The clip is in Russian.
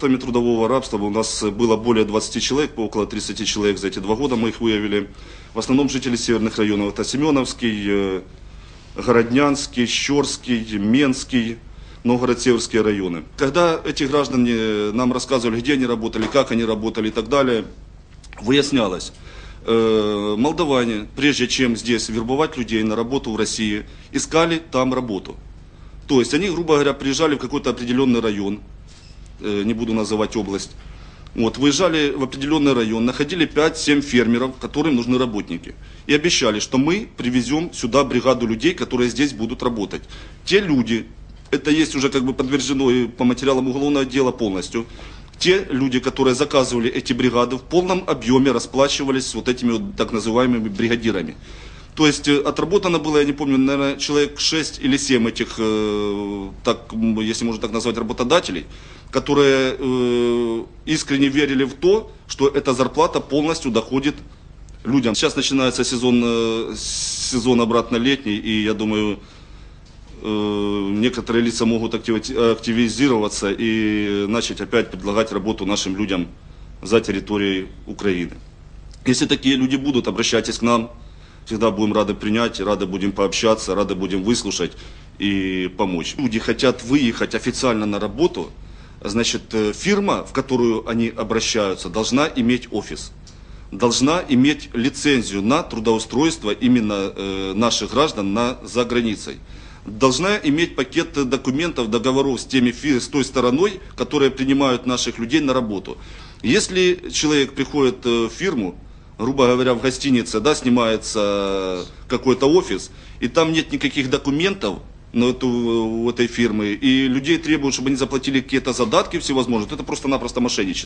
Жертвами трудового рабства у нас было более 20 человек, около 30 человек за эти два года мы их выявили. В основном жители северных районов. Это Семеновский, э, Городнянский, Щерский, Менский, Новгород-Северские районы. Когда эти граждане нам рассказывали, где они работали, как они работали и так далее, выяснялось, э, молдаване, прежде чем здесь вербовать людей на работу в России, искали там работу. То есть они, грубо говоря, приезжали в какой-то определенный район, не буду называть область, вот, выезжали в определенный район, находили 5-7 фермеров, которым нужны работники. И обещали, что мы привезем сюда бригаду людей, которые здесь будут работать. Те люди, это есть уже как бы подтверждено и по материалам уголовного дела полностью, те люди, которые заказывали эти бригады, в полном объеме расплачивались вот этими вот так называемыми бригадирами. То есть э, отработано было, я не помню, наверное, человек 6 или 7 этих, э, так, если можно так назвать, работодателей, которые э, искренне верили в то, что эта зарплата полностью доходит людям. Сейчас начинается сезон, сезон обратно летний, и я думаю, некоторые лица могут активи- активизироваться и начать опять предлагать работу нашим людям за территорией Украины. Если такие люди будут, обращайтесь к нам. Всегда будем рады принять, рады будем пообщаться, рады будем выслушать и помочь. Люди хотят выехать официально на работу, значит, э, фирма, в которую они обращаются, должна иметь офис, должна иметь лицензию на трудоустройство именно э, наших граждан на, за границей. Должна иметь пакет документов, договоров с, теми, с той стороной, которые принимают наших людей на работу. Если человек приходит э, в фирму, грубо говоря, в гостинице, да, снимается какой-то офис, и там нет никаких документов на эту, у этой фирмы, и людей требуют, чтобы они заплатили какие-то задатки всевозможные, это просто-напросто мошенничество.